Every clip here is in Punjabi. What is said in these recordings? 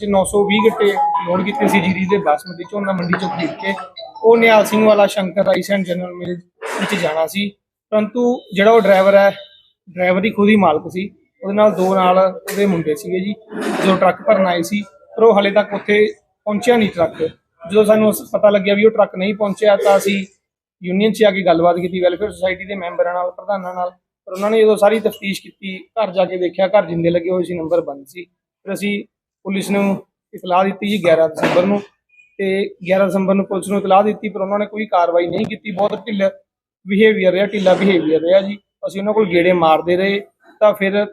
ਚ 920 ਗੱਟੇ ਲੋਡ ਕੀਤੇ ਸੀ ਜੀਰੀ ਦੇ ਬਾਸਮਤੀ ਝੋਨਾ ਮੰਡੀ ਚੋਂ ਖਰੀਦ ਕੇ ਉਹ Nihal Singh Wala, Shankar rice and general mill ਵਿੱਚ ਜਾਣਾ ਸੀ। ਪਰੰਤੂ ਜਿਹੜਾ ਉਹ ਡਰਾਈਵਰ ਹੈ ਡਰਾਈਵਰ ਹੀ ਖੁਦ ਹੀ ਮਾਲਕ ਸੀ। ਉਹਦੇ ਨਾਲ ਦੋ ਨਾਲ ਉਹਦੇ ਮੁੰਡੇ ਸੀਗੇ ਜੀ ਜੋ ਟਰੱਕ ਭਰਨ ਆਏ ਸੀ, ਪਰ ਉਹ ਹਲੇ ਤੱਕ ਉੱਥੇ ਪਹੁੰਚਿਆ ਨਹੀਂ ਟਰੱਕ। ਜਦੋਂ ਸਾਨੂੰ ਪਤਾ ਲੱਗਿਆ ਵੀ ਉਹ ਟਰੱਕ ਨਹੀਂ ਪਹੁੰਚਿਆ, ਤਾਂ ਅਸੀਂ ਯੂਨੀਅਨ 'ਚ ਆ ਕੇ ਗੱਲਬਾਤ ਕੀਤੀ ਵੈਲਫੇਅਰ ਸੁਸਾਇਟੀ ਦੇ ਮੈਂਬਰਾਂ ਨਾਲ, ਪ੍ਰਧਾਨਾਂ ਨਾਲ। ਪਰ ਉਹਨਾਂ ਨੇ ਜਦੋਂ ਸਾਰੀ ਤਫਤੀਸ਼ ਕੀਤੀ, ਘਰ ਜਾ ਕੇ ਦੇਖਿਆ, ਘਰ ਜਿੰਦੇ ਲੱਗੇ ਹੋਏ ਸੀ ਨੰਬਰ ਬੰਦ ਸੀ। ਫਿਰ ਅਸੀਂ ਪੁਲਿਸ ਨੂੰ ਇਤਲਾਹ ਦਿੱਤੀ ਜੀ 11 ਦਸੰਬਰ ਨੂੰ ਤੇ 11 ਦਸੰਬਰ ਨੂੰ ਪੁਲਿਸ ਨੂੰ ਇਤਲਾਹ ਦਿੱਤੀ, ਪਰ ਉਹਨਾਂ ਨੇ ਕੋਈ ਕਾਰਵਾਈ ਨਹੀਂ ਕੀਤੀ। ਬਹੁਤ ਢਿੱਲ ਬਿਹੇਵੀਅਰ ਰਿਹਾ, ਢਿੱਲਾ ਬਿਹੇਵੀਅਰ ਰਿਹਾ ਜੀ। ਅਸੀਂ ਉਹਨਾਂ ਕੋਲ ਗੇੜੇ ਮਾਰਦੇ ਰਹੇ, ਤਾਂ ਫਿਰ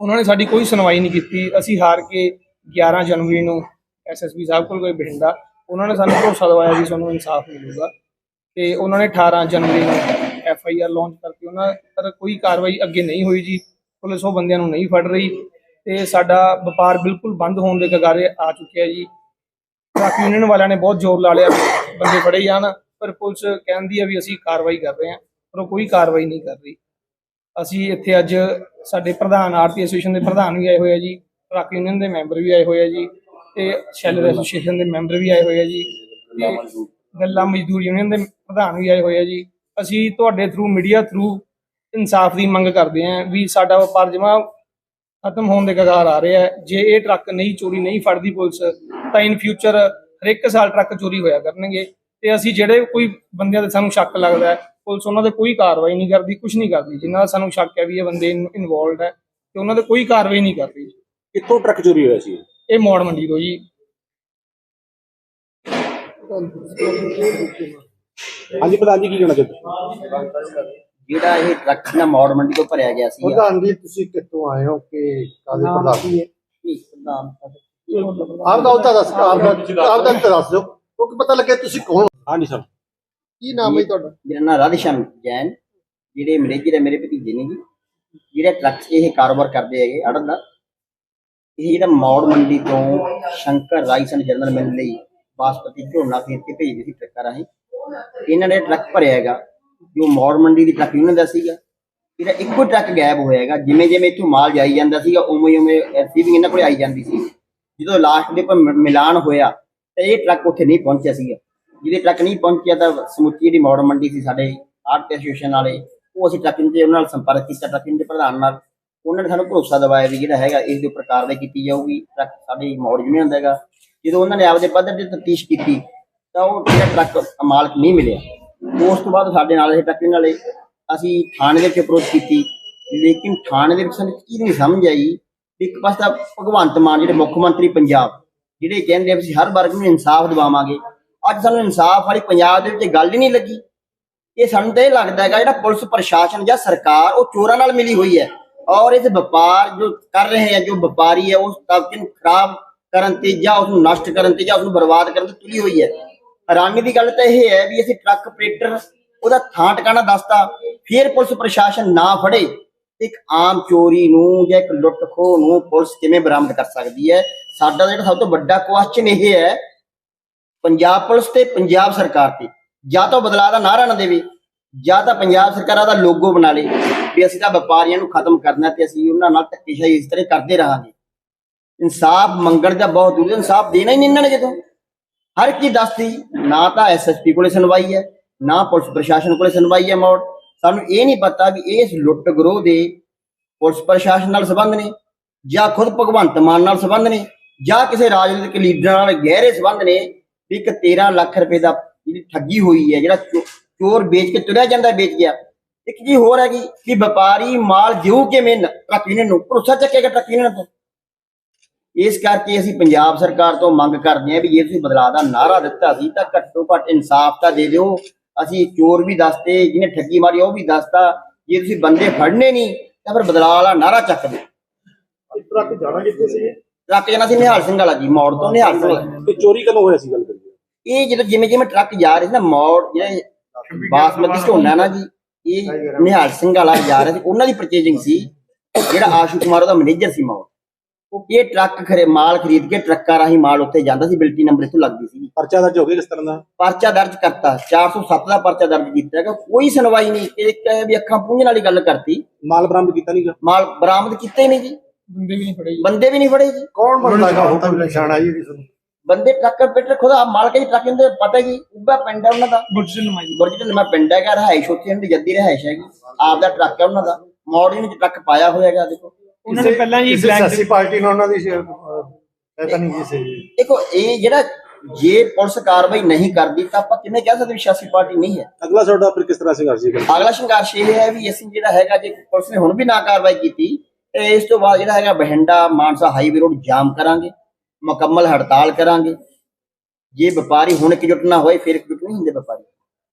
ਉਹਨਾਂ ਨੇ ਸਾਡੀ ਕੋਈ ਸੁਣਵਾਈ ਨਹੀਂ ਕੀਤੀ। ਅਸੀਂ ਹਾਰ ਕੇ 11 ਜਨਵਰੀ ਨੂੰ ਐਸਐਸਪੀ ਸਾਹਿਬ ਕੋਲ ਗਏ ਬਠਿੰਡਾ। ਉਹਨਾਂ ਨੇ ਸਾਨੂੰ ਭਰੋਸਾ ਦਵਾਇਆ ਵੀ ਸਾਨੂੰ ਇਨਸਾਫ ਮਿਲੂਗਾ। ਤੇ ਉਹਨਾਂ ਨੇ 18 ਜਨਵਰੀ ਨੂੰ ਐਫ ਆਈ ਆਰ ਲਾਂਚ ਕਰਕੇ ਉਹਨਾਂ ਪਰ ਕੋਈ ਕਾਰਵਾਈ ਅੱਗੇ ਨਹੀਂ ਹੋਈ ਜੀ। ਪੁਲਿਸ ਉਹ ਬੰਦਿਆਂ ਨੂੰ ਨਹੀਂ ਫੜ ਰਹੀ। ਤੇ ਸਾਡਾ ਵਪਾਰ ਬਿਲਕੁਲ ਬੰਦ ਹੋਣ ਦੇ ਕਗਾਰੇ ਆ ਚੁੱਕਿਆ ਜੀ। ਟਰੱਕ ਯੂਨੀਅਨ ਵਾਲਿਆਂ ਨੇ ਬਹੁਤ ਜ਼ੋਰ ਲਾ ਲਿਆ ਬੰਦੇ ਫੜੇ ਜਾਣ ਪਰ ਪੁਲਿਸ ਕਹਿੰਦੀ ਆ ਵੀ ਅਸੀਂ ਕਾਰਵਾਈ ਕਰ ਰਹੇ ਹਾਂ ਪਰ ਉਹ ਕੋਈ ਕਾਰਵਾਈ ਨਹੀਂ ਕਰ ਰਹੀ। ਅਸੀਂ ਇੱਥੇ ਅੱਜ ਸਾਡੇ ਪ੍ਰਧਾਨ ਆਰਤੀ ਐਸੋਸੀਏਸ਼ਨ ਦੇ ਪ੍ਰਧਾਨ ਵੀ ਆਏ ਹੋਏ ਆ ਜੀ ਟਰੱਕ ਯੂਨੀਅਨ ਦੇ ਮੈਂਬਰ ਵੀ ਆਏ ਹੋਏ ਆ ਜੀ ਤੇ ਸ਼ੈਲਰ ਐਸੋਸੀਏਸ਼ਨ ਦੇ ਮੈਂਬਰ ਵੀ ਆਏ ਹੋਏ ਆ ਜੀ ਗੱਲਾਂ ਮਜ਼ਦੂਰ। ਯੂਨੀਅਨ ਦੇ ਪ੍ਰਧਾਨ ਵੀ ਆਏ ਹੋਏ ਆ ਜੀ। ਅਸੀਂ ਤੁਹਾਡੇ ਥਰੂ ਮੀਡੀਆ ਥਰੂ ਇਨਸਾਫ ਦੀ ਮੰਗ ਕਰਦੇ ਹਾਂ ਵੀ ਸਾਡਾ ਵਪਾਰ ਜਮਾ ਖਤਮ ਹੋਣ ਦੇ ਕਗਾਰ ਆ ਰਿਹਾ ਹੈ ਜੇ ਇਹ ਟਰੱਕ ਨਹੀਂ ਚੋਰੀ ਨਹੀਂ ਫੜਦੀ ਪੁਲਿਸ ਤਾਂ ਇਨ ਫਿਊਚਰ ਹਰ ਇੱਕ ਸਾਲ ਟਰੱਕ ਚੋਰੀ ਹੋਇਆ ਕਰਨਗੇ। ਤੇ ਅਸੀਂ ਜਿਹੜੇ ਕੋਈ ਬੰਦਿਆਂ ਦੇ ਸਾਨੂੰ ਸ਼ੱਕ ਲੱਗਦਾ ਹੈ ਪੁਲਿਸ ਉਹਨਾਂ ਤੇ ਕੋਈ ਕਾਰਵਾਈ ਨਹੀਂ ਕਰਦੀ ਕੁਝ ਨਹੀਂ ਕਰਦੀ। ਜਿਨ੍ਹਾਂ ਦਾ ਸਾਨੂੰ ਸ਼ੱਕ ਹੈ ਵੀ ਇਹ ਬੰਦੇ ਇਨਵੋਲਡ ਹੈ ਤੇ ਉਹਨਾਂ ਤੇ ਕੋਈ ਕਾਰਵਾਈ ਨਹੀਂ ਕਰਦੀ। ਕਿੱਥੋਂ ਟਰੱਕ ਚੋਰੀ ਹੋਇਆ ਸੀ? ਇਹ ਮੋੜ ਮੰਡੀ ਤੋਂ ਜੀ। ਹਾਂਜੀ ਪ੍ਰਧਾਨ ਜੀ ਕੀ ਕਹਿਣਾ ਚਾਹੁੰਦੇ ਜਿਹੜਾ ਇਹ ਟਰੱਕ ਨਾ ਮੌੜ ਮੰਡੀ ਤੋਂ ਭਰਿਆ ਗਿਆ ਸੀ ਪ੍ਰਧਾਨ ਜੀ ਤੁਸੀਂ ਕਿੱਥੋਂ ਆਏ ਹੋ? ਕਿ ਕਾਦੇ ਪ੍ਰਧਾਨ ਆਪਦਾ ਉਹਦਾ ਦੱਸ ਆਪਦਾ ਆਪਦਾ ਤਾਂ ਦੱਸ ਦਿਓ। ਕਿਉਂਕਿ ਪਤਾ ਲੱਗੇ ਤੁਸੀਂ ਕੌਣ ਹੋ। ਹਾਂਜੀ ਸਰ। ਕੀ ਨਾਮ ਹੈ ਜੀ ਤੁਹਾਡਾ? ਮੇਰਾ ਨਾਮ ਰਾਧੇਸ਼ਾਮ ਜੈਨ। ਜਿਹੜੇ ਮੈਨੇਜਰ ਹੈ ਮੇਰੇ ਭਤੀਜੇ ਨੇ ਜੀ ਜਿਹੜੇ ਟਰੱਕ ਇਹ ਕਾਰੋਬਾਰ ਕਰਦੇ ਹੈਗੇ ਅੜਨ ਦਾ ਇਹ ਜਿਹੜਾ ਮੌੜ ਮੰਡੀ ਤੋਂ Shankar rice and general mill ਲਈ ਬਾਸਪਤੀ ਝੋਨਾ ਖਰੀਦ ਕੇ ਭੇਜਦੇ ਸੀ ਟਰੱਕਾਂ ਰਾਹੀਂ। ਇਹਨਾਂ ਨੇ ਟਰੱਕ ਭਰਿਆ ਹੈਗਾ। ਜੋ ਮੌੜ ਮੰਡੀ ਦੀ ਟਰੱਕ ਯੂਨੀਅਨ ਦਾ ਸੀਗਾ, ਇਹਦਾ ਇੱਕੋ ਟਰੱਕ ਗਾਇਬ ਹੋਇਆ ਹੈਗਾ ਜਿਵੇਂ ਜਿਵੇਂ ਇੱਥੋਂ ਮਾਲ ਜਾਈ ਜਾਂਦਾ ਸੀਗਾ, ਉਵੇਂ ਉਵੇਂ ਰਿਸੀਵਿੰਗ ਇਹਨਾਂ ਕੋਲੇ ਆਈ ਜਾਂਦੀ ਸੀ। ਜਦੋਂ ਲਾਸਟ ਦੇ ਪਰ ਮਿਲਾਨ ਹੋਇਆ, ਤੇ ਇਹ ਟਰੱਕ ਉੱਥੇ ਨਹੀਂ ਪਹੁੰਚਿਆ ਸੀਗਾ। ਜਿਹਦੇ ਟਰੱਕ ਨਹੀਂ ਪਹੁੰਚਿਆ ਤਾਂ ਸਮੁੱਚੀ ਜਿਹੜੀ ਮੌੜ ਮੰਡੀ ਸੀ ਸਾਡੇ ਆਰਟ ਐਸੋਸੀਏਸ਼ਨ ਵਾਲੇ, ਉਹ ਅਸੀਂ ਟਰੱਕ ਤੇ ਉਹਨਾਂ ਨਾਲ ਸੰਪਰਕ ਕੀਤਾ ਟਰੱਕ ਦੇ ਪ੍ਰਧਾਨ ਨਾਲ। ਉਹਨਾਂ ਨੇ ਸਾਨੂੰ ਭਰੋਸਾ ਦਿਵਾਇਆ ਵੀ ਜਿਹੜਾ ਹੈਗਾ, ਇਸ ਦੇ ਉੱਪਰ ਕਾਰਵਾਈ ਕੀਤੀ ਜਾਊਗੀ ਟਰੱਕ ਸਾਡੀ ਮੌੜ ਯੂਨੀਅਨ ਦਾ ਹੈਗਾ। ਜਦੋਂ ਉਹਨਾਂ ਨੇ ਆਪਦੇ ਪੱਧਰ ਤੇ ਤਫਤੀਸ਼ ਕੀਤੀ, ਤਾਂ ਉਹ ਜਿਹੜਾ ਟਰੱਕ ਮਾਲਕ ਨਹੀਂ ਮਿਲਿਆ। ਉਸ ਤੋਂ ਬਾਅਦ ਸਾਡੇ ਨਾਲ ਇਹ ਟਰੱਕਿੰਗ ਵਾਲੇ ਅਸੀਂ ਥਾਣੇ ਦੇ ਵਿੱਚ ਅਪਰੋਚ ਕੀਤੀ। ਲੇਕਿਨ ਥਾਣੇ ਦੇ ਵਿੱਚ ਸਾਨੂੰ ਇੱਕ ਨਹੀਂ ਸਮਝ ਆਈ ਇੱਕ ਪਾਸੇ ਤਾਂ ਭਗਵੰਤ ਮਾਨ ਜਿਹੜੇ ਮੁੱਖ ਮੰਤਰੀ ਪੰਜਾਬ, ਜਿਹੜੇ ਕਹਿੰਦੇ ਅਸੀਂ ਹਰ ਵਰਗ ਨੂੰ ਇਨਸਾਫ ਦਿਵਾਵਾਂਗੇ। ਅੱਜ ਸਾਨੂੰ ਇਨਸਾਫ ਵਾਲੀ ਪੰਜਾਬ ਦੇ ਵਿੱਚ ਗੱਲ ਹੀ ਨਹੀਂ ਲੱਗੀ। ਇਹ ਸਾਨੂੰ ਤਾਂ ਇਹ ਲੱਗਦਾ ਹੈਗਾ ਜਿਹੜਾ ਪੁਲਿਸ ਪ੍ਰਸ਼ਾਸਨ ਜਾਂ ਸਰਕਾਰ ਉਹ ਚੋਰਾਂ ਨਾਲ ਮਿਲੀ ਹੋਈ ਹੈ ਔਰ ਇਸ ਵਪਾਰ ਜੋ ਕਰ ਰਹੇ ਹੈ, ਜੋ ਵਪਾਰੀ ਹੈ, ਉਸ ਤਬਕੇ ਨੂੰ ਖਰਾਬ ਕਰਨ ਤੇ ਜਾਂ ਉਸ ਨੂੰ ਨਸ਼ਟ ਕਰਨ ਤੇ ਜਾਂ ਉਸ ਨੂੰ ਬਰਬਾਦ ਕਰਨ ਤੇ ਤੁਲੀ ਹੋਈ ਹੈ। ਹੈਰਾਨੀ ਦੀ ਗੱਲ ਤਾਂ ਇਹ ਹੈ ਵੀ ਅਸੀਂ ਟਰੱਕ ਆਪਰੇਟਰ ਉਹਦਾ ਥਾਂ ਟਿਕਾਣਾ ਦੱਸਤਾ, ਫਿਰ ਪੁਲਿਸ ਪ੍ਰਸ਼ਾਸਨ ਨਾ ਫੜੇ। ਇੱਕ ਆਮ ਚੋਰੀ ਨੂੰ ਜਾਂ ਇੱਕ ਲੁੱਟ ਖੋਹ ਨੂੰ ਪੁਲਿਸ ਕਿਵੇਂ ਬਰਾਮਦ ਕਰ ਸਕਦੀ ਹੈ? ਸਾਡਾ ਜਿਹੜਾ ਸਭ ਤੋਂ ਵੱਡਾ ਕੁਐਸਚਨ ਇਹ ਹੈ, ਪੰਜਾਬ ਪੁਲਿਸ ਤੇ ਪੰਜਾਬ ਸਰਕਾਰ ਤੇ। ਜਾਂ ਤਾਂ ਉਹ ਬਦਲਾਅ ਦਾ ਨਾਰਾ ਨਾ ਦੇਵੇ, ਜਾਂ ਤਾਂ ਪੰਜਾਬ ਸਰਕਾਰਾਂ ਦਾ ਲੋਗੋ ਬਣਾ ਲੇ ਵੀ ਅਸੀਂ ਤਾਂ ਵਪਾਰੀਆਂ ਨੂੰ ਖਤਮ ਕਰਨਾ ਤੇ ਅਸੀਂ ਉਹਨਾਂ ਨਾਲ ਧੱਕੇਸ਼ਾਹੀ ਇਸ ਤਰ੍ਹਾਂ ਕਰਦੇ ਰਹਾਂਗੇ। ਇਨਸਾਫ ਮੰਗਣ ਦਾ ਬਹੁਤ ਜ਼ਰੂਰੀ ਇਨਸਾਫ ਦੇਣਾ ਹੀ ਨਹੀਂ ਇਹਨਾਂ ਨੇ ਜਦੋਂ। ਹਰ ਇੱਕ ਚੀਜ਼ ਦੱਸਦੀ, ਨਾ ਤਾਂ ਐਸਐਸਪੀ ਕੋਲੇ ਸੁਣਵਾਈ ਹੈ, ਨਾ ਪੁਲਿਸ ਪ੍ਰਸ਼ਾਸਨ ਕੋਲੇ ਸੁਣਵਾਈ ਹੈ ਮੋੜ। ਸਾਨੂੰ ਇਹ ਨਹੀਂ ਪਤਾ ਵੀ ਇਸ ਲੁੱਟ ਗਰੋਹ ਦੇ ਪੁਲਿਸ ਪ੍ਰਸ਼ਾਸਨ ਨਾਲ ਸੰਬੰਧ ਨੇ, ਜਾਂ ਖੁਦ ਭਗਵੰਤ ਮਾਨ ਨਾਲ ਸੰਬੰਧ ਨੇ, ਜਾਂ ਕਿਸੇ ਰਾਜਨੀਤਿਕ ਲੀਡਰ ਨਾਲ ਗਹਿਰੇ ਸੰਬੰਧ ਨੇ ਵੀ ਇੱਕ 13 ਲੱਖ ਰੁਪਏ ਦਾ ਜਿਹੜੀ ਠੱਗੀ ਹੋਈ ਹੈ, ਜਿਹੜਾ ਚੋ- ਚੋਰ ਵੇਚ ਕੇ ਤੁਰਿਆ ਜਾਂਦਾ ਵੇਚ ਗਿਆ। ਇੱਕ ਜੀ ਹੋਰ ਹੈਗੀ ਕਿ ਵਪਾਰੀ ਮਾਲ ਜਿਉ ਕਿਵੇਂ ਨ- ਟਰੱਕ ਯੂਨੀਅਨ ਨੂੰ ਭਰੋਸਾ ਚੱਕੇਗਾ ਟਰੱਕ ਯੂਨੀਅਨ ਤੋਂ ਇਸ ਕਰਕੇ ਅਸੀਂ ਪੰਜਾਬ ਸਰਕਾਰ ਤੋਂ ਮੰਗ ਕਰਦੇ ਹਾਂ ਵੀ ਜੇ ਤੁਸੀਂ ਬਦਲਾਅ ਦਾ ਨਾਰਾ ਦਿੱਤਾ ਸੀ ਤਾਂ ਘੱਟੋ ਘੱਟ ਇਨਸਾਫ ਤਾਂ ਦੇ ਦਿਓ। ਅਸੀਂ ਚੋਰ ਵੀ ਦੱਸਤੇ ਜਿਹਨੇ ਠੱਗੀ ਮਾਰੀ ਉਹ ਵੀ ਦੱਸਤਾ। ਜੇ ਤੁਸੀਂ ਬੰਦੇ ਫੜਨੇ ਨਹੀਂ ਤਾਂ ਫਿਰ ਬਦਲਾਅ ਵਾਲਾ ਨਾਰਾ ਚੱਕ ਦਿਓ। ਟਰੱਕ ਜਾਣਾ ਕਿੱਥੇ ਸੀ? ਟਰੱਕ ਜਣਾ ਸੀ ਨਿਹਾਲ ਸਿੰਘ ਵਾਲਾ ਜੀ ਮੌੜ ਤੋਂ ਨਿਹਾਲ ਸਿੰਘ। ਤੇ ਚੋਰੀ ਕਦੋਂ ਹੋਇਆ ਸੀ ਗੱਲ ਕਰੀਏ? ਇਹ ਜਦੋਂ ਜਿਵੇਂ ਜਿਵੇਂ ਟਰੱਕ ਜਾ ਰਹੇ ਸੀ ਨਾ ਮੌੜ ਜਿਹੜੇ ਬਾਸਮਤੀ ਝੋਨਾ ਨਾ ਜੀ ਇਹ ਨਿਹਾਲ ਸਿੰਘ ਵਾਲਾ ਜਾ ਰਿਹਾ ਸੀ। ਉਹਨਾਂ ਦੀ ਪਰਚੇਜਿੰਗ ਸੀ ਜਿਹੜਾ ਆਸ਼ੂ ਕੁਮਾਰ ਉਹਦਾ ਮੈਨੇਜਰ ਸੀ ਮੌੜ। ਇਹ ਟਰੱਕ ਖਰੇ ਮਾਲ ਖਰੀਦ ਕੇ ਟਰੱਕਾਂ ਰਾਹੀਂ ਮਾਲ ਉੱਥੇ ਜਾਂਦਾ ਸੀ ਬਿਲਟੀ ਨੰਬਰ ਇੱਥੋਂ ਲੱਗਦੀ ਸੀ। ਪਰਚਾ ਦਰਜ ਹੋ ਗਿਆ ਕਿਸ ਤਰ੍ਹਾਂ ਦਾ? ਪਰਚਾ ਦਰਜ ਕਰਤਾ। 407 ਦਾ ਪਰਚਾ ਦਰਜ ਕੀਤਾ ਹੈਗਾ। ਕੋਈ ਸੁਣਵਾਈ ਨਹੀਂ। ਇੱਕ ਹੈ ਵੀ ਅੱਖਾਂ ਪੂੰਝਣ ਵਾਲੀ ਗੱਲ ਕਰਤੀ। ਮਾਲ ਬਰਾਮਦ ਕੀਤਾ ਨਹੀਂਗਾ ਮਾਲ ਬਰਾਮਦ ਕੀਤਾ ਹੀ ਨਹੀਂ ਜੀ। ਬੰਦੇ ਵੀ ਨਹੀਂ ਫੜੇ ਜੀ। ਬੰਦੇ ਵੀ ਨਹੀਂ ਫੜੇ ਜੀ। ਕੌਣ ਬੰਦਾ ਹੈਗਾ ਉਹ ਤਾਂ ਨਿਸ਼ਾਨ ਆਈ ਜਿਹੜੀ ਤੁਹਾਨੂੰ ਬੰਦੇ ਟਰੱਕ ਪੇਟਰ ਖੁਦਾ ਮਾਲਕ ਜੀ ਟਰੱਕ ਦੇ ਪਤਾ ਜੀ। ਉੱਬਾ ਪਿੰਡ ਹੈ ਉਹਨਾਂ ਦਾ। ਬੁਰਜ ਨਮਾਈ ਬਰਜਟ ਮੈਂ ਪਿੰਡ ਹੈਗਾ ਰਹਾਇਸ਼ ਉੱਥੇ ਇਹਨਾਂ ਦੀ ਜੱਦੀ ਰਹਾਇਸ਼ ਹੈਗੀ। ਆਪ ਦਾ ਟਰੱਕ ਹੈ ਉਹਨਾਂ ਦਾ। ਮੋਡਰਨ ਵਿੱਚ ਟਰੱਕ ਪਾਇਆ ਹੋਇਆ ਹੈਗਾ ਦੇਖੋ। ਉਹਨਾਂ ਨੇ ਪਹਿਲਾਂ ਜੀ ਕਿਸੇ ਬਲੈਂਕ ਸਿਆਸੀ ਪਾਰਟੀ ਨਾਲ ਉਹਨਾਂ ਦੀ ਸੀ, ਅਹ, ਇਹ ਤਾਂ ਨਹੀਂ ਕਿਸੇ ਦੇਖੋ ਇਹ ਜਿਹੜਾ ਜੇ ਪੁਲਿਸ ਕਾਰਵਾਈ ਨਹੀਂ ਕਰਦੀ ਤਾਂ ਆਪਾਂ ਕਿਵੇਂ ਕਹਿ ਸਕਦੇ ਵੀ ਸਿਆਸੀ ਪਾਰਟੀ ਨਹੀਂ ਹੈ? ਅਗਲਾ ਤੁਹਾਡਾ ਫਿਰ ਕਿਸ ਤਰ੍ਹਾਂ ਸੰਘਰਸ਼ ਕਰਨਾ ਅਗਲਾ ਸੰਘਰਸ਼ ਇਹ ਹੈ ਵੀ ਅਸੀਂ ਜਿਹੜਾ ਹੈਗਾ ਜੇ ਪੁਲਿਸ ਨੇ ਹੁਣ ਵੀ ਨਾ ਕਾਰਵਾਈ ਕੀਤੀ ਤੇ ਇਸ ਤੋਂ ਬਾਅਦ ਜਿਹੜਾ ਹੈਗਾ Bathinda Mansa highway road jam ਕਰਾਂਗੇ ਮੁਕੰਮਲ ਹੜਤਾਲ ਕਰਾਂਗੇ। ਜੇ ਵਪਾਰੀ ਹੁਣ ਇਕਜੁੱਟ ਨਾ ਹੋਏ ਫਿਰ ਇਕਜੁੱਟ ਨਹੀਂ ਹੁੰਦੇ ਵਪਾਰੀ।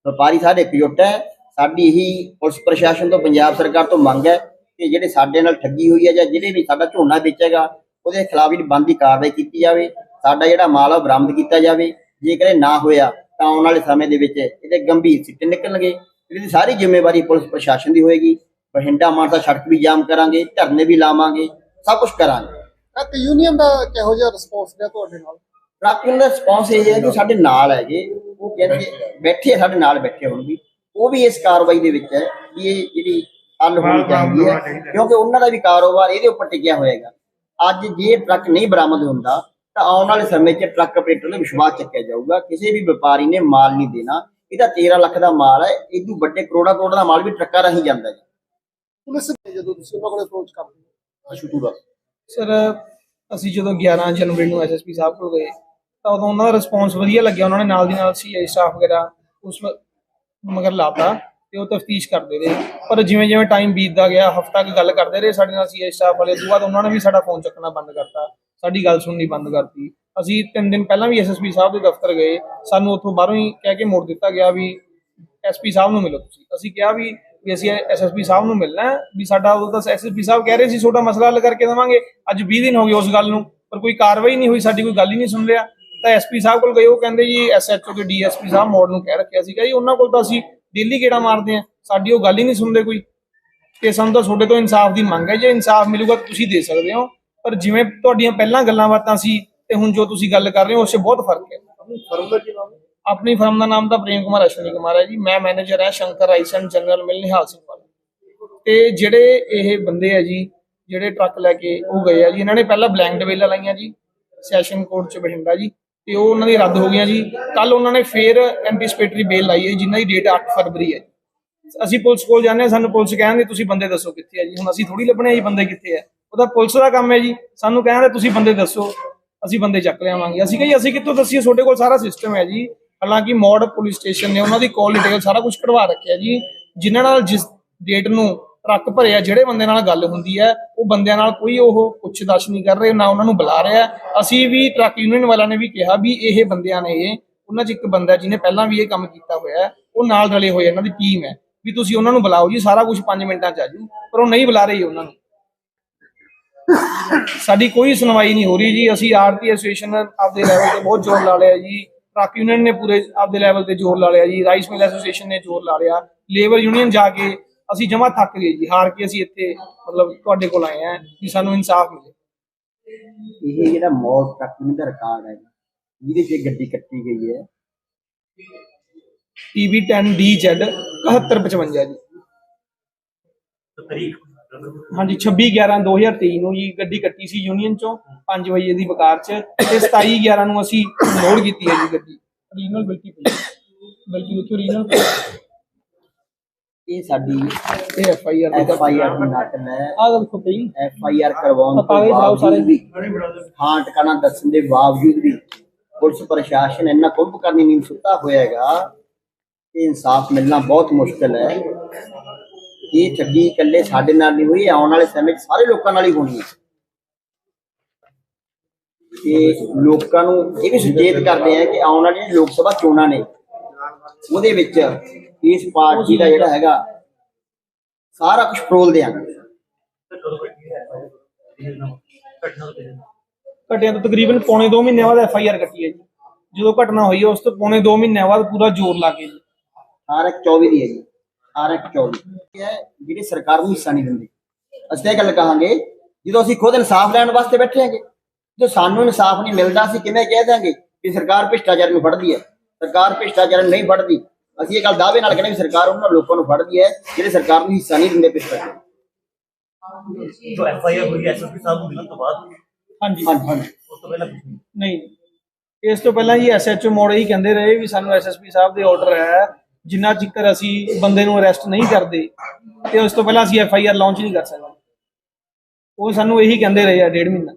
ਵਪਾਰੀ ਸਾਡੇ ਇਕਜੁੱਟ ਹੈ ਸਾਡੀ ਇਹੀ ਪੁਲਿਸ ਪ੍ਰਸ਼ਾਸਨ ਤੋਂ ਪੰਜਾਬ ਸਰਕਾਰ ਤੋਂ ਮੰਗ ਹੈ ਕਿ ਜਿਹੜੇ ਸਾਡੇ ਨਾਲ ਠੱਗੀ ਹੋਈ ਹੈ ਜਾਂ ਜਿਹੜੇ ਵੀ ਸਾਡਾ ਝੋਨਾ ਵੇਚੇਗਾ ਉਹਦੇ ਖਿਲਾਫ ਜਿਹੜੀ ਬੰਦੀ ਕਾਰਵਾਈ ਕੀਤੀ ਜਾਵੇ ਸਾਡਾ ਜਿਹੜਾ ਮਾਲ ਆ ਉਹ ਬਰਾਮਦ ਕੀਤਾ ਜਾਵੇ। ਜੇਕਰ ਇਹ ਨਾ ਹੋਇਆ ਤਾਂ ਆਉਣ ਵਾਲੇ ਸਮੇਂ ਦੇ ਵਿੱਚ ਇਹਦੇ ਗੰਭੀਰ ਸਿੱਟੇ ਨਿਕਲਣਗੇ। ਇਹਦੀ ਸਾਰੀ ਜ਼ਿੰਮੇਵਾਰੀ ਪੁਲਿਸ ਪ੍ਰਸ਼ਾਸਨ ਦੀ ਹੋਏਗੀ। ਬਠਿੰਡਾ ਮਾਨਸਾ ਸੜਕ ਵੀ ਜਾਮ ਕਰਾਂਗੇ ਧਰਨੇ ਵੀ ਲਾਵਾਂਗੇ ਸਭ ਕੁਝ ਕਰਾਂਗੇ। ਇੱਕ ਯੂਨੀਅਨ ਦਾ ਕਿਹੋ ਜਿਹਾ ਰਿਸਪੌਂਸ ਰਿਹਾ ਤੁਹਾਡੇ ਨਾਲ? ਟਰੱਕ ਦਾ ਰਿਸਪੌਂਸ ਇਹ ਹੈ ਕਿ ਸਾਡੇ ਨਾਲ ਹੈਗੇ। ਉਹ ਕਹਿੰਦੇ ਬੈਠੇ ਸਾਡੇ ਨਾਲ ਬੈਠੇ ਹੁਣ ਵੀ ਉਹ ਵੀ ਇਸ ਕਾਰਵਾਈ ਦੇ ਵਿੱਚ ਹੈ ਕਿ ਇਹ ਜਿਹੜੀ ਹੱਲ ਹੋਣੀ ਚਾਹੀਦੀ ਹੈ। ਕਿਉਂਕਿ ਉਹਨਾਂ ਦਾ ਵੀ ਕਾਰੋਬਾਰ ਇਹਦੇ ਉੱਪਰ ਟਿਕਿਆ ਹੋਏਗਾ। ਅੱਜ ਜੇ ਟਰੱਕ ਨਹੀਂ ਬਰਾਮਦ ਹੁੰਦਾ ਤਾਂ ਆਉਣ ਵਾਲੇ ਸਮੇਂ 'ਚ ਟਰੱਕ ਆਪਰੇਟਰ ਨੂੰ ਵਿਸ਼ਵਾਸ ਚੱਕਿਆ ਜਾਊਗਾ। ਕਿਸੇ ਵੀ ਵਪਾਰੀ ਨੇ ਮਾਲ ਨਹੀਂ ਦੇਣਾ। ਇਹਦਾ 13 ਲੱਖ ਦਾ ਮਾਲ ਹੈ। ਇਦੋਂ ਵੱਡੇ ਕਰੋੜਾ ਕਰੋੜ ਦਾ ਮਾਲ ਵੀ ਟਰੱਕਾਂ ਰਾਹੀਂ ਜਾਂਦਾ ਹੈ ਪੁਲਿਸ ਨੇ ਜਦੋਂ ਤੁਸੀਂ ਉਹਨਾਂ ਕੋਲ ਅਪਰੋਚ ਕਰਦੇ ਹੋ ਸ਼ੁਰੂ ਦਾ ਸਰ ਅਸੀਂ ਜਦੋਂ 11 ਜਨਵਰੀ ਨੂੰ ਐਸਐਸਪੀ ਸਾਹਿਬ ਕੋਲ ਗਏ ਤਾਂ ਉਦੋਂ ਉਹਨਾਂ ਦਾ ਰਿਸਪੌਂਸ ਵਧੀਆ ਲੱਗਿਆ। ਉਹਨਾਂ ਨੇ ਨਾਲ ਦੀ ਨਾਲ ਸੀਆਈ ਸਟਾਫ ਵਗੈਰਾ ਉਸ ਮਗਰ ਲਾਤਾ। ਤੇ ਉਹ ਤਫਤੀਸ਼ ਕਰਦੇ ਰਹੇ। ਪਰ ਜਿਵੇਂ ਜਿਵੇਂ ਟਾਈਮ ਬੀਤਦਾ ਗਿਆ, ਹਫਤਾ ਕੁ ਗੱਲ ਕਰਦੇ ਰਹੇ, ਸਾਡੇ ਨਾਲ ਸੀਆਈ ਸਟਾਫ ਵਾਲੇ ਤੋਂ ਬਾਅਦ ਉਹਨਾਂ ਨੇ ਵੀ ਸਾਡਾ ਫੋਨ ਚੱਕਣਾ ਬੰਦ ਕਰਤਾ। ਸਾਡੀ ਗੱਲ ਸੁਣਨੀ ਬੰਦ ਕਰਤੀ। ਅਸੀਂ ਤਿੰਨ ਦਿਨ ਪਹਿਲਾਂ ਵੀ ਐਸਐਸਪੀ ਸਾਹਿਬ ਦੇ ਦਫ਼ਤਰ ਗਏ। ਸਾਨੂੰ ਉੱਥੋਂ ਬਾਹਰੋਂ ਹੀ ਕਹਿ ਕੇ ਮੋੜ ਦਿੱਤਾ ਗਿਆ ਵੀ ਐਸਪੀ ਸਾਹਿਬ ਨੂੰ ਮਿਲੋ ਤੁਸੀਂ। ਅਸੀਂ ਕਿਹਾ ਵੀ ਵੀ ਅਸੀਂ ਐਸਐਸਪੀ ਸਾਹਿਬ ਨੂੰ ਮਿਲਣਾ ਵੀ ਸਾਡਾ ਉਦੋਂ ਤਾਂ ਐਸਐਸਪੀ ਸਾਹਿਬ ਕਹਿ ਰਹੇ ਸੀ, ਛੋਟਾ ਮਸਲਾ ਹੱਲ ਕਰਕੇ ਦੇਵਾਂਗੇ। ਅੱਜ 20 ਦਿਨ ਹੋ ਗਏ ਉਸ ਗੱਲ ਨੂੰ। ਪਰ ਕੋਈ ਕਾਰਵਾਈ ਨਹੀਂ ਹੋਈ, ਸਾਡੀ ਕੋਈ ਗੱਲ ਹੀ ਨਹੀਂ ਸੁਣ ਰਿਹਾ। ਤਾਂ ਐਸਪੀ ਸਾਹਿਬ ਕੋਲ ਗਏ, ਉਹ ਕਹਿੰਦੇ ਜੀ ਐਸਐਚਓ ਤੇ ਡੀਐਸਪੀ ਸਾਹਿਬ ਮੋੜ ਨੂੰ ਕਹਿ ਰੱਖਿਆ ਸੀਗਾ ਜੀ। ਉਹਨਾਂ ਕੋਲ ਤਾਂ ਅਸੀਂ ਡੇਲੀ ਗੇੜਾ ਮਾਰਦੇ ਆ ਸਾਡੀ ਉਹ ਗੱਲ ਹੀ ਨਹੀਂ ਸੁਣਦੇ ਕੋਈ। ਤੇ ਸਾਨੂੰ ਤਾਂ ਤੁਹਾਡੇ ਤੋਂ ਇਨਸਾਫ ਦੀ ਮੰਗ ਹੈ ਜੇ ਇਨਸਾਫ ਮਿਲੂਗਾ ਤਾਂ ਤੁਸੀਂ ਦੇ ਸਕਦੇ ਹੋ। ਪਰ ਜਿਵੇਂ ਤੁਹਾਡੀਆਂ ਪਹਿਲਾਂ ਗੱਲਾਂ ਬਾਤਾਂ ਸੀ ਤੇ ਹੁਣ ਜੋ ਤੁਸੀਂ ਗੱਲ ਕਰ ਰਹੇ ਹੋ ਉਸ 'ਚ ਬਹੁਤ ਫ਼ਰਕ ਹੈ। ਫਰਮ ਦਾ ਕੀ ਨਾਮ ਹੈ? ਆਪਣੀ ਫਰਮ ਦਾ ਨਾਮ ਤਾਂ ਪ੍ਰੇਮ ਕੁਮਾਰ ਅਸ਼ਵਨੀ ਕੁਮਾਰ ਹੈ ਜੀ। ਮੈਂ ਮੈਨੇਜਰ ਹਾਂ Shankar rice and general mill Nihal Singh Wala. ਤੇ ਜਿਹੜੇ ਇਹ ਬੰਦੇ ਆ ਜੀ ਜਿਹੜੇ ਟਰੱਕ ਲੈ ਕੇ ਉਹ ਗਏ ਆ ਜੀ ਇਹਨਾਂ ਨੇ ਪਹਿਲਾਂ ਬਲੈਂਕ ਡਵੇਲਾ ਲਾਈਆਂ ਜੀ ਸੈਸ਼ਨ ਕੋਰਟ ਚ ਬਠਿੰਡਾ ਜੀ। ਤੇ ਉਹ ਉਹਨਾਂ ਦੀ ਰੱਦ ਹੋ ਗਈਆਂ ਜੀ। ਕੱਲ ਉਹਨਾਂ ਨੇ ਫੇਰ ਐਂਟੀਸਪੇਟਰੀ ਬੇਲ ਲਾਈ ਹੈ ਜਿਨ੍ਹਾਂ ਦੀ ਡੇਟ 8 ਫਰਵਰੀ ਹੈ। ਅਸੀਂ ਪੁਲਿਸ ਕੋਲ ਜਾਂਦੇ ਹਾਂ, ਸਾਨੂੰ ਪੁਲਿਸ ਕਹਿੰਦੇ ਤੁਸੀਂ ਬੰਦੇ ਦੱਸੋ ਕਿੱਥੇ ਹੈ ਜੀ? ਹੁਣ ਅਸੀਂ ਥੋੜੀ ਲੱਭਣੇ ਜੀ, ਬੰਦੇ ਕਿੱਥੇ ਹੈ। ਉਹਦਾ ਪੁਲਿਸ ਦਾ ਕੰਮ ਹੈ ਜੀ। ਸਾਨੂੰ ਕਹਿੰਦੇ ਤੁਸੀਂ ਬੰਦੇ ਦੱਸੋ, ਅਸੀਂ ਬੰਦੇ ਚੱਕ ਲਿਆਵਾਂਗੇ। ਅਸੀਂ ਕਹੀ, ਅਸੀਂ ਕਿੱਥੋਂ ਦੱਸੀਏ? ਤੁਹਾਡੇ ਕੋਲ ਸਾਰਾ ਸਿਸਟਮ ਹੈ ਜੀ। ਹਾਲਾਂਕਿ ਮੋੜ ਪੁਲਿਸ ਸਟੇਸ਼ਨ ਨੇ ਉਹਨਾਂ ਦੀ ਕਾਲ ਡਿਟੇਲ ਸਾਰਾ ਕੁਝ ਕਢਵਾ ਰੱਖਿਆ ਜੀ। ਜਿਨ੍ਹਾਂ ਨਾਲ ਜਿਸ ਡੇਟ ਨੂੰ ਟਰੱਕ ਭਰਿਆ ਜਿਹੜੇ ਬੰਦੇ ਨਾਲ ਗੱਲ ਹੁੰਦੀ ਹੈ, ਉਹ ਬੰਦਿਆਂ ਨਾਲ ਕੋਈ ਉਹ ਪੁੱਛ-ਦੱਸ ਨਹੀਂ ਕਰ ਰਹੇ, ਨਾ ਉਹਨਾਂ ਨੂੰ ਬੁਲਾ ਰਿਹਾ ਅਸੀਂ ਵੀ ਟਰੱਕ ਯੂਨੀਅਨ ਵਾਲਿਆਂ ਨੇ ਵੀ ਕਿਹਾ ਵੀ ਇਹ ਬੰਦਿਆਂ ਨੇ ਇਹ ਉਹਨਾਂ 'ਚ ਇੱਕ ਬੰਦਾ ਜਿਹਨੇ ਪਹਿਲਾਂ ਵੀ ਇਹ ਕੰਮ ਕੀਤਾ ਹੋਇਆ ਉਹ ਨਾਲ ਰਲੇ ਹੋਏ ਇਹਨਾਂ ਦੀ ਟੀਮ ਹੈ ਵੀ ਤੁਸੀਂ ਉਹਨਾਂ ਨੂੰ ਬੁਲਾਓ ਜੀ, ਸਾਰਾ ਕੁਝ 5 ਮਿੰਟਾਂ 'ਚ ਆ ਜੂ, ਪਰ ਉਹ ਨਹੀਂ ਬੁਲਾ ਰਹੀ ਉਹਨਾਂ ਨੂੰ। ਸਾਡੀ ਕੋਈ ਸੁਣਵਾਈ ਨਹੀਂ ਹੋ ਰਹੀ ਜੀ, ਅਸੀਂ ਆਰਤੀ ਐਸੋਸੀਏਸ਼ਨ ਆਪਦੇ ਲੈਵਲ ਤੇ ਬਹੁਤ ਜ਼ੋਰ ਲਾ ਲਿਆ ਜੀ, ਟਰੱਕ ਯੂਨੀਅਨ ਨੇ ਪੂਰੇ ਆਪਦੇ ਲੈਵਲ ਤੇ ਜ਼ੋਰ ਲਾ ਲਿਆ ਜੀ ਰਾਈਸ ਮਿਲ ਐਸੋਸੀਏਸ਼ਨ ਨੇ ਜ਼ੋਰ ਲਾ ਲਿਆ ਲੇਬਰ ਯੂਨੀਅਨ ਜਾ ਕੇ ਅਸੀਂ ਜਮਾ ਥੱਕ ਗਏ ਜੀ ਹਾਰ ਕੇ ਅਸੀਂ ਇੱਥੇ ਮਤਲਬ ਤੁਹਾਡੇ ਕੋਲ ਆਏ ਆ ਕਿ ਸਾਨੂੰ ਇਨਸਾਫ ਮਿਲੇ। ਇਹ ਜਿਹੜਾ ਮੋੜ ਟਰੱਕ ਦਾ ਰਿਕਾਰਡ ਹੈ ਜਿਹਦੇ 'ਚ ਗੱਡੀ ਕੱਟੀ ਗਈ ਹੈ। PB 10 DZ 7155 ਜੀ। ਹਾਂਜੀ 26 11 2023 ਨੂੰ ਜੀ ਗੱਡੀ ਕੱਟੀ ਸੀ ਯੂਨੀਅਨ ਚੋਂ 5 ਵਜੇ ਦੀ ਵਕਾਰ ਚ ਤੇ 27 11 ਨੂੰ ਅਸੀਂ ਲੋਡ ਕੀਤੀ ਹੈ ਜੀ ਗੱਡੀ। ਰੀਜਨਲ ਪਈ ਬਲਕੀ ਉੱਥੇ ਰੀਜਨਲ ਇਹ ਸਾਡੀ ਇਹ F I R F I R ਦੀ ਨਕਲ ਹੈ। ਆ ਦੇਖੋ ਪਈ ਐਫ ਆਈ ਆਰ ਕਰਵਾਉਣ ਤੋਂ ਜਾਓ ਸਾਰੇ। ਵੀ ਹਾਂ ਟਿਕਾਣਾ ਦੱਸਣ ਦੇ ਬਾਵਜੂਦ ਵੀ ਪੁਲਿਸ ਪ੍ਰਸ਼ਾਸਨ ਇੰਨਾ ਕੁੰਭ ਕਰਨੀ ਨਹੀਂ ਸੁੱਤਾ ਹੋਇਆ ਹੈਗਾ। ਕਿ ਇਨਸਾਫ ਮਿਲਣਾ ਬਹੁਤ ਮੁਸ਼ਕਲ ਹੈ। ਇਹ ਠੱਗੀ ਇਕੱਲੇ ਸਾਡੇ ਨਾਲ ਨਹੀਂ ਹੋਈ ਆਉਣ ਵਾਲੇ ਸਮੇਂ 'ਚ ਸਾਰੇ ਲੋਕਾਂ ਨਾਲ ਹੀ ਹੋਣੀ ਹੈ। ਤੇ ਲੋਕਾਂ ਨੂੰ ਇਹ ਵੀ ਸੁਚੇਤ ਕਰਦੇ ਆ ਕਿ ਆਉਣ ਵਾਲੀਆਂ ਲੋਕ ਸਭਾ ਚੋਣਾਂ ਨੇ ਉਹਦੇ ਵਿੱਚ ਇਸ ਪਾਰਟੀ ਦਾ ਜਿਹੜਾ ਹੈਗਾ ਸਾਰਾ ਕੁਝ ਫਰੋਲ ਦਿਆਂਗੇ। ਘਟਿਆ ਤੋਂ ਤਕਰੀਬਨ ਪੌਣੇ 2 ਮਹੀਨਿਆਂ ਬਾਅਦ ਐਫ ਆਈ ਆਰ ਕੱਟੀ ਹੈ ਜੀ। ਜਦੋਂ ਘਟਨਾ ਹੋਈ ਹੈ ਉਸ ਤੋਂ ਪੌਣੇ 2 ਮਹੀਨਿਆਂ ਬਾਅਦ ਪੂਰਾ ਜ਼ੋਰ ਲਾ ਕੇ ਜੀ। ਆਰਕ 24 ਦੀ ਹੈ ਜੀ। ਆਰਕ 24 ਇਹ ਹੈ ਜਿਹੜੀ ਸਰਕਾਰ ਨੂੰ ਹਿੱਸਾ ਨਹੀਂ ਦਿੰਦੀ। ਅਸੀਂ ਤਾਂ ਇਹ ਗੱਲ ਕਹਾਂਗੇ ਜਦੋਂ ਅਸੀਂ ਖੁਦ ਇਨਸਾਫ ਲੈਣ ਵਾਸਤੇ ਬੈਠੇ ਹਾਂਗੇ ਜੋ ਸਾਨੂੰ ਇਨਸਾਫ ਨਹੀਂ ਮਿਲਦਾ ਅਸੀਂ ਕਿਵੇਂ ਕਹਿ ਦਾਂਗੇ ਕਿ ਸਰਕਾਰ ਭ੍ਰਿਸ਼ਟਾਚਾਰ ਨੂੰ ਫੜਦੀ ਹੈ? ਸਰਕਾਰ ਭ੍ਰਿਸ਼ਟਾਚਾਰ ਨਹੀਂ ਫੜਦੀ ਅਸੀਂ ਇਹ ਗੱਲ ਦਾਅਵੇ ਨਾਲ ਕਹਿੰਦੇ ਵੀ ਸਰਕਾਰ ਉਹਨਾਂ ਲੋਕਾਂ ਨੂੰ ਫੜਦੀ ਹੈ ਜਿਹੜੇ ਸਰਕਾਰ ਨੂੰ ਹਿੱਸਾ ਨਹੀਂ ਦਿੰਦੇ ਭ੍ਰਿਸ਼ਟਾਚਾਰ ਜੋ ਐਫ ਆਈ ਆਰ ਹੋਈ ਐਸਐਸਪੀ ਸਾਹਿਬ ਨੂੰ ਮਿਲਣ ਤੋਂ ਬਾਅਦ? ਹਾਂਜੀ। ਹਾਂਜੀ ਹਾਂਜੀ। ਉਸ ਤੋਂ ਪਹਿਲਾਂ ਕੁਛ ਨਹੀਂ। ਨਹੀਂ ਇਸ ਤੋਂ ਪਹਿਲਾਂ ਜੀ ਐਸਐਚਓ ਮੋੜ ਹੀ ਕਹਿੰਦੇ ਰਹੇ ਵੀ ਸਾਨੂੰ ਐਸਐਸਪੀ ਸਾਹਿਬ ਦੇ ਆਰਡਰ ਹੈ ਜਿੰਨਾ ਚਿਕਰ ਅਸੀਂ ਬੰਦੇ ਨੂੰ ਅਰੈਸਟ ਨਹੀਂ ਕਰਦੇ ਤੇ ਉਸ ਤੋਂ ਪਹਿਲਾਂ ਅਸੀਂ ਐਫਆਈਆਰ ਲਾਂਚ ਨਹੀਂ ਕਰ ਸਕਦੇ। ਉਹ ਸਾਨੂੰ ਇਹੀ ਕਹਿੰਦੇ ਰਹੇ ਆ ਡੇਢ ਮਹੀਨਾ।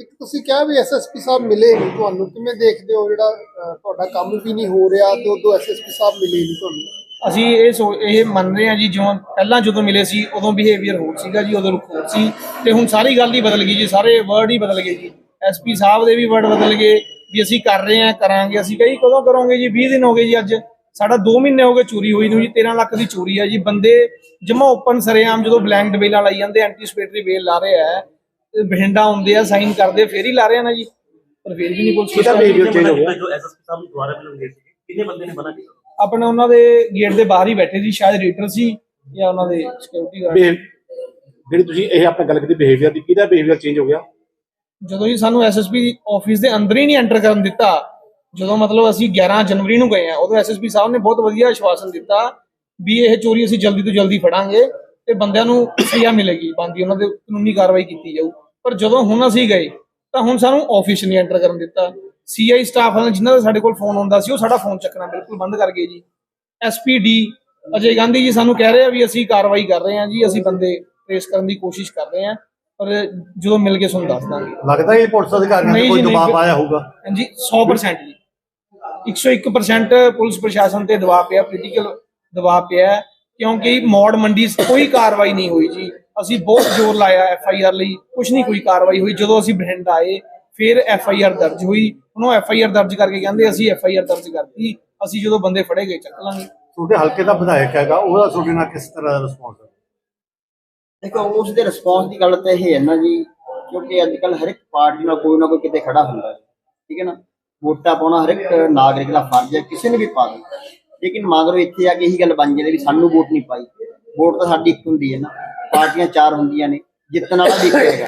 ਇੱਕ ਤੁਸੀਂ ਕਿਹਾ ਵੀ ਐਸਐਸਪੀ ਸਾਹਿਬ ਮਿਲੇ ਨਹੀਂ ਤੁਹਾਨੂੰ। ਕਿਵੇਂ ਦੇਖਦੇ ਹੋ ਜਿਹੜਾ ਤੁਹਾਡਾ ਕੰਮ ਵੀ ਨਹੀਂ ਹੋ ਰਿਹਾ, ਤੇ ਉਦੋਂ ਐਸਐਸਪੀ ਸਾਹਿਬ ਮਿਲੇ ਨਹੀਂ ਤੁਹਾਨੂੰ? ਅਸੀਂ ਇਹ ਸੋ, ਇਹ ਮੰਨ ਰਹੇ ਹਾਂ ਜੀ ਜਿਵੇਂ ਪਹਿਲਾਂ ਜਦੋਂ ਮਿਲੇ ਸੀ, ਉਦੋਂ ਬਿਹੇਵੀਅਰ ਹੋਰ ਸੀਗਾ ਜੀ, ਉਦੋਂ ਰੁਖ ਹੋਰ ਸੀ। ਤੇ ਹੁਣ ਸਾਰੀ ਗੱਲ ਹੀ ਬਦਲ ਗਈ ਜੀ, ਸਾਰੇ ਵਰਡ ਹੀ ਬਦਲ ਗਏ ਜੀ। ਐਸਪੀ ਸਾਹਿਬ ਦੇ ਵੀ ਵਰਡ ਬਦਲ ਗਏ, ਵੀ ਅਸੀਂ ਕਰ ਰਹੇ ਹਾਂ, ਕਰਾਂਗੇ, ਅਸੀਂ ਕਹੀ ਕਦੋਂ ਕਰੋਗੇ ਜੀ 20 ਦਿਨ ਹੋ ਗਏ ਜੀ ਅੱਜ। ਸਾਡਾ 2 ਮਹੀਨੇ ਹੋ ਗਏ ਚੋਰੀ ਹੋਈ ਨੂੰ ਜੀ 13 ਲੱਖ ਦੀ ਚੋਰੀ ਹੈ ਜੀ। ਬੰਦੇ ਜਮਾ ਓਪਨ ਸਰੇਆਮ ਜਦੋਂ ਬਲੈਂਕ ਬੇਲਾਂ ਲਾਈ ਜਾਂਦੇ ਐਂਟੀਸਪੇਟਰੀ ਬੇਲ ਲਾ ਰਹੇ ਆ। ਬਹਿੰਡਾ ਹੁੰਦੇ ਆ ਸਾਈਨ ਕਰਦੇ ਫੇਰ ਹੀ ਲਾ ਰਹੇ ਆ ਨਾ ਜੀ। ਪਰ ਫੇਰ ਵੀ ਨਹੀਂ ਪੁਲਿਸ ਕੁਛ behavior change ਹੋ ਗਿਆ? ਜੋ ਐਸਐਸਪੀ ਸਾਹਿਬ ਨੂੰ ਦੁਆਰਾ ਮਿਲਣ ਗਏ ਸੀ ਕਿੰਨੇ ਬੰਦੇ ਨੇ ਮਨਾ ਕੀਤਾ? ਆਪਣੇ ਉਹਨਾਂ ਦੇ ਗੇਟ ਦੇ ਬਾਹਰ ਹੀ ਬੈਠੇ ਸੀ ਸ਼ਾਇਦ ਰੀਡਰ ਸੀ ਜਾਂ ਉਹਨਾਂ ਦੇ ਸਿਕਿਉਰਿਟੀ ਗਾਰਡ ਜਿਹੜੀ ਤੁਸੀਂ ਇਹ ਆਪਾਂ ਗੱਲ ਕੀਤੀ ਬਿਹੇਵੀਅਰ ਦੀ ਕਿਹਦਾ ਬਿਹੇਵੀਅਰ ਚੇਂਜ ਹੋ ਗਿਆ? ਜਦੋਂ ਜੀ ਸਾਨੂੰ ਐਸਐਸਪੀ ਆਫਿਸ ਦੇ ਅੰਦਰ ਹੀ ਨਹੀਂ ਐਂਟਰ ਕਰਨ ਦਿੱਤਾ ਜਦੋਂ ਮਤਲਬ ਅਸੀਂ 11 ਜਨਵਰੀ ਨੂੰ ਗਏ ਆ ਉਦੋਂ ਐਸਐਸਪੀ ਸਾਹਿਬ ਨੇ ਬਹੁਤ ਵਧੀਆ ਆਸ਼ਵਾਸਨ ਦਿੱਤਾ ਵੀ ਇਹ ਚੋਰੀ ਅਸੀਂ ਜਲਦੀ ਤੋਂ ਜਲਦੀ ਫੜਾਂਗੇ ਤੇ ਬੰਦਿਆਂ ਨੂੰ ਸਜ਼ਾ ਮਿਲੇਗੀ ਬੰਦੀ ਉਹਨਾਂ ਦੇ ਕਾਨੂੰਨੀ ਕਾਰਵਾਈ ਕੀਤੀ ਜਾਊ। ਪਰ ਜਦੋਂ ਹੁਣ ਅਸੀਂ ਗਏ ਤਾਂ ਹੁਣ ਸਾਨੂੰ ਆਫਿਸ ਨਹੀਂ ਐਂਟਰ ਕਰਨ ਦਿੱਤਾ। ਸੀਆਈ ਸਟਾਫ ਵਾਲਿਆਂ ਜਿਨ੍ਹਾਂ ਦਾ ਸਾਡੇ ਕੋਲ ਫੋਨ ਹੁੰਦਾ ਸੀ ਉਹ ਸਾਡਾ ਫੋਨ ਚੱਕਣਾ ਬਿਲਕੁਲ ਬੰਦ ਕਰ ਗਏ ਜੀ। ਐਸਪੀਡੀ ਅਜੇ ਗਾਂਧੀ ਜੀ ਸਾਨੂੰ ਕਹਿ ਰਹੇ ਆ ਵੀ ਅਸੀਂ ਕਾਰਵਾਈ ਕਰ ਰਹੇ ਹਾਂ ਜੀ ਅਸੀਂ ਬੰਦੇ ਟ੍ਰੇਸ ਕਰਨ ਦੀ ਕੋਸ਼ਿਸ਼ ਕਰ ਰਹੇ ਹਾਂ ਪਰ ਜਦੋਂ ਮਿਲ ਕੇ ਤੁਹਾਨੂੰ ਦੱਸ ਦਾਂਗੇ। ਲੱਗਦਾ ਇਹ ਪੁਲਿਸ ਅਧਿਕਾਰੀਆਂ ਤੇ ਕੋਈ ਦਬਾਅ ਆਇਆ ਹੋਊਗਾ? ਹਾਂਜੀ 100% ਜੀ। 101% ਪੁਲਿਸ ਪ੍ਰਸ਼ਾਸਨ ਤੇ ਦਬਾਅ ਪਿਆ ਪੋਲੀਟੀਕਲ ਦਬਾਅ ਪਿਆ ਕਿਉਂਕਿ ਮੌੜ ਮੰਡੀ ਕੋਈ ਕਾਰਵਾਈ ਨਹੀਂ ਹੋਈ ਜੀ। ਅਸੀਂ ਬਹੁਤ ਜ਼ੋਰ ਲਾਇਆ ਐਫ ਆਈ ਆਰ ਲਈ ਕੁਝ ਨਹੀਂ ਕੋਈ ਕਾਰਵਾਈ ਹੋਈ। ਜਦੋਂ ਅਸੀਂ ਬਠਿੰਡਾ ਆਏ ਫਿਰ ਐਫ ਆਈ ਆਰ ਦਰਜ ਹੋਈ। ਉਹਨੂੰ ਐਫ ਆਈ ਆਰ ਦਰਜ ਕਰਕੇ ਕਹਿੰਦੇ ਅਸੀਂ ਐਫ ਆਈ ਆਰ ਦਰਜ ਕਰਤੀ। ਅਸੀਂ ਜਦੋਂ ਬੰਦੇ ਫੜੇ ਗਏ ਚੱਕ ਲਾਂਗੇ। ਤੁਹਾਡੇ ਹਲਕੇ ਦਾ ਵਿਧਾਇਕ ਹੈਗਾ ਉਹਦਾ ਤੁਹਾਡੇ ਨਾਲ ਕਿਸ ਤਰ੍ਹਾਂ ਦਾ ਰਿਸਪੌਂਸ ਹੈ? ਦੇਖੋ ਉਸ ਦੇ ਰਿਸਪੌਂਸ ਦੀ ਗੱਲ ਤਾਂ ਇਹ ਹੈ ਨਾ ਜੀ ਕਿਉਂਕਿ ਅੱਜ ਕੱਲ ਹਰ ਇੱਕ ਪਾਰਟੀ ਨਾਲ ਕੋਈ ਨਾ ਕੋਈ ਕਿਤੇ ਖੜਾ ਹੁੰਦਾ ਹੈ ਠੀਕ ਹੈ ਨਾ? ਵੋਟਾਂ ਪਾਉਣਾ ਹਰ ਇੱਕ ਨਾਗਰਿਕ ਦਾ ਫਰਜ਼ ਹੈ ਕਿਸੇ ਨੇ ਵੀ ਪਾ ਦੇ ਲੇਕਿਨ ਮਗਰੋਂ ਇੱਥੇ ਆ ਕੇ ਇਹੀ ਗੱਲ ਬਣ ਜਾਂਦੀ ਵੀ ਸਾਨੂੰ ਵੋਟ ਨਹੀਂ ਪਾਈ। ਵੋਟ ਤਾਂ ਸਾਡੀ ਇੱਕ ਹੁੰਦੀ ਹੈ ਨਾ। ਪਾਰਟੀਆਂ ਚਾਰ ਹੁੰਦੀਆਂ ਨੇ ਜਿੱਤਣ ਵਾਲਾ ਵੀ ਹੈਗਾ।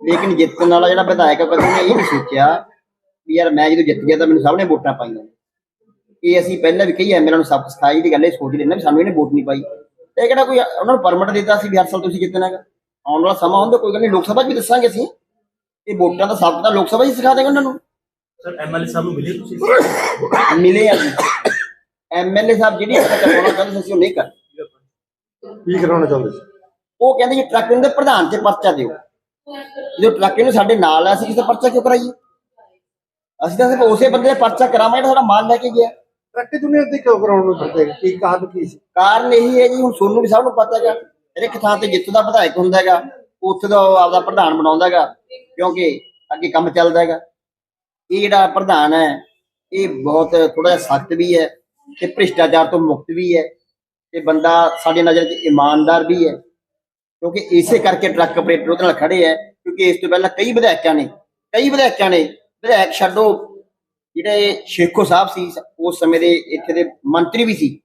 ਲੇਕਿਨ ਜਿੱਤਣ ਵਾਲਾ ਜਿਹੜਾ ਵਿਧਾਇਕ ਹੈ ਕਦੇ ਨੇ ਇਹ ਨਹੀਂ ਸੋਚਿਆ ਵੀ ਯਾਰ ਮੈਂ ਜਦੋਂ ਜਿੱਤ ਗਿਆ ਤਾਂ ਮੈਨੂੰ ਸਭ ਨੇ ਵੋਟਾਂ ਪਾਈਆਂ ਇਹ ਅਸੀਂ ਪਹਿਲਾਂ ਵੀ ਕਹੀ ਐਮਐਲਏ ਨੂੰ ਸਬਕ ਸਿਖਾਈ ਦੀ ਗੱਲ ਇਹ ਸੋਚ ਲੈਣਾ ਵੀ ਸਾਨੂੰ ਇਹਨੇ ਵੋਟ ਨਹੀਂ ਪਾਈ। ਤੇ ਇਹ ਕਿਹੜਾ ਕੋਈ ਉਹਨਾਂ ਨੂੰ ਪਰਮਿਟ ਦਿੱਤਾ ਸੀ ਵੀ ਹਰ ਸਾਲ ਤੁਸੀਂ ਜਿੱਤਣਾ ਹੈਗਾ? ਆਉਣ ਵਾਲਾ ਸਮਾਂ ਹੁੰਦਾ ਕੋਈ ਗੱਲ ਨਹੀਂ ਲੋਕ ਸਭਾ 'ਚ ਵੀ ਦੱਸਾਂਗੇ ਅਸੀਂ। ਇਹ ਵੋਟਾਂ ਦਾ ਸਬਕ ਤਾਂ ਲੋਕ ਸਭਾ 'ਚ ਹੀ ਸਿਖਾ ਦੇਗਾ ਉਹਨਾਂ ਨੂੰ। ਸਰ ਐਮਐਲਏ ਸਾਹਿਬ ਨੂੰ ਮਿਲੇ ਤੁਸੀਂ? ਮਿਲੇ ਆ ਜੀ। ਐਮਐਲਏ ਸਾਹਿਬ ਜਿਹੜੀ ਕਰਵਾਉਣਾ ਚਾਹੁੰਦੇ ਸੀ ਅਸੀਂ ਉਹ ਨਹੀਂ ਕਰ ਕੀ ਕਰਾਉਣਾ ਚਾਹੁੰਦੇ ਸੀ? ਉਹ ਕਹਿੰਦੇ ਜੀ ਟਰੱਕ ਦੇ ਪ੍ਰਧਾਨ ਤੇ ਪਰਚਾ ਦਿਓ। ਜਦੋਂ ਟਰੱਕ ਇਹਨੂੰ ਸਾਡੇ ਨਾਲ ਆ ਅਸੀਂ ਕਿਸੇ ਪਰਚਾ ਕਿਉਂ ਕਰਾਈਏ ਅਸੀਂ ਤਾਂ ਸਿਰਫ ਉਸੇ ਬੰਦੇ ਦਾ ਪਰਚਾ ਕਰਾਵਾਂਗੇ ਜਿਹੜਾ ਸਾਡਾ ਮਾਲ ਲੈ ਕੇ ਗਿਆ। ਟਰੱਕ ਦੁਨੀਆ ਤੇ ਕਿਉਂ ਕਰਾਉਣ ਨੂੰ ਹੈਗੇ? ਕੀ ਕਾਰਨ ਕੀ ਸੀ? ਕਾਰਨ ਇਹੀ ਹੈ ਜੀ ਹੁਣ ਸੋਨੂੰ ਵੀ ਸਭ ਨੂੰ ਪਤਾ ਹੈਗਾ ਹਰ ਇੱਕ ਥਾਂ ਤੇ ਜਿੱਥੋਂ ਦਾ ਵਿਧਾਇਕ ਹੁੰਦਾ ਹੈਗਾ ਉੱਥੇ ਦਾ ਆਪਦਾ ਪ੍ਰਧਾਨ ਬਣਾਉਂਦਾ ਹੈਗਾ ਕਿਉਂਕਿ ਅੱਗੇ ਕੰਮ ਚੱਲਦਾ ਹੈਗਾ। ਇਹ ਜਿਹੜਾ ਪ੍ਰਧਾਨ ਹੈ ਇਹ ਬਹੁਤ ਥੋੜਾ ਜਿਹਾ ਸਖਤ ਵੀ ਹੈ ਤੇ ਭ੍ਰਿਸ਼ਟਾਚਾਰ ਤੋਂ ਮੁਕਤ ਵੀ ਹੈ ਤੇ ਬੰਦਾ ਸਾਡੇ ਨਜ਼ਰ 'ਚ ਇਮਾਨਦਾਰ ਵੀ ਹੈ। ਕਿਉਂਕਿ ਇਸੇ ਕਰਕੇ ਟਰੱਕ ਆਪਰੇਟਰ ਉਹਦੇ ਨਾਲ ਖੜੇ ਹੈ ਕਿਉਂਕਿ ਇਸ ਤੋਂ ਪਹਿਲਾਂ ਕਈ ਵਿਧਾਇਕਾਂ ਨੇ, ਕਈ ਵਿਧਾਇਕਾਂ ਨੇ, ਵਿਧਾਇਕ ਛੱਡੋ ਜਿਹੜੇ ਸ਼ੇਖੋ ਸਾਹਿਬ ਸੀ, ਉਸ ਸਮੇਂ ਦੇ ਇੱਥੇ ਦੇ ਮੰਤਰੀ ਵੀ ਸੀ,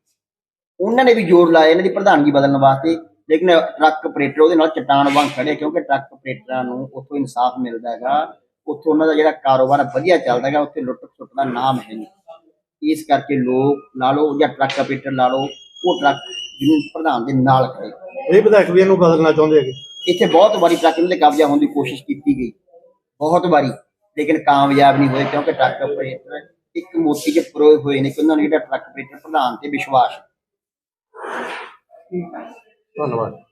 ਉਹਨਾਂ ਨੇ ਵੀ ਜ਼ੋਰ ਲਾਇਆ, ਇਹਨਾਂ ਦੀ ਪ੍ਰਧਾਨਗੀ ਬਦਲਣ ਵਾਸਤੇ, ਲੇਕਿਨ ਟਰੱਕ ਆਪਰੇਟਰ ਉਹਦੇ ਨਾਲ ਚਟਾਨ ਵਾਂਗ ਖੜੇ ਕਿਉਂਕਿ ਟਰੱਕ ਆਪਰੇਟਰਾਂ ਨੂੰ ਉੱਥੋਂ ਇਨਸਾਫ ਮਿਲਦਾ ਹੈਗਾ, ਉੱਥੋਂ ਉਹਨਾਂ ਦਾ ਜਿਹੜਾ ਕਾਰੋਬਾਰ ਵਧੀਆ ਚੱਲਦਾ ਹੈਗਾ, ਉੱਥੇ ਲੁੱਟ ਖਸੁੱਟ ਦਾ ਨਾਮ ਹੈ ਨਹੀਂ। ਇਸ ਕਰਕੇ ਲੋਕ ਲਾ ਲਓ ਜਾਂ ਟਰੱਕ ਆਪਰੇਟਰ ਲਾ ਲਓ, ਉਹ ਟਰੱਕ ਜਿਹਨੂੰ ਪ੍ਰਧਾਨ ਦੇ ਨਾਲ ਖੜੇ। ਇਹ ਵਿਧਾਇਕ ਵੀ ਇਹਨੂੰ ਬਦਲਣਾ ਚਾਹੁੰਦੇ ਹੈਗੇ। ਇੱਥੇ ਬਹੁਤ ਵਾਰੀ ਟਰੱਕ ਦੇ ਕਬਜ਼ਾ ਹੋਣ ਦੀ ਕੋਸ਼ਿਸ਼ ਕੀਤੀ ਗਈ। ਬਹੁਤ ਵਾਰੀ। ਲੇਕਿਨ ਕਾਮਯਾਬ ਨਹੀਂ ਹੋਏ ਕਿਉਂਕਿ ਟਰੱਕ ਆਪਰੇਟਰ ਇੱਕ ਮੋਤੀ 'ਚ ਪਰੋਏ ਹੋਏ ਨੇ ਕਿ ਉਹਨਾਂ ਨੂੰ ਜਿਹੜਾ ਟਰੱਕ ਆਪਰੇਟਰ ਪ੍ਰਧਾਨ ਤੇ ਵਿਸ਼ਵਾਸ। ਹੈ। ਧੰਨਵਾਦ।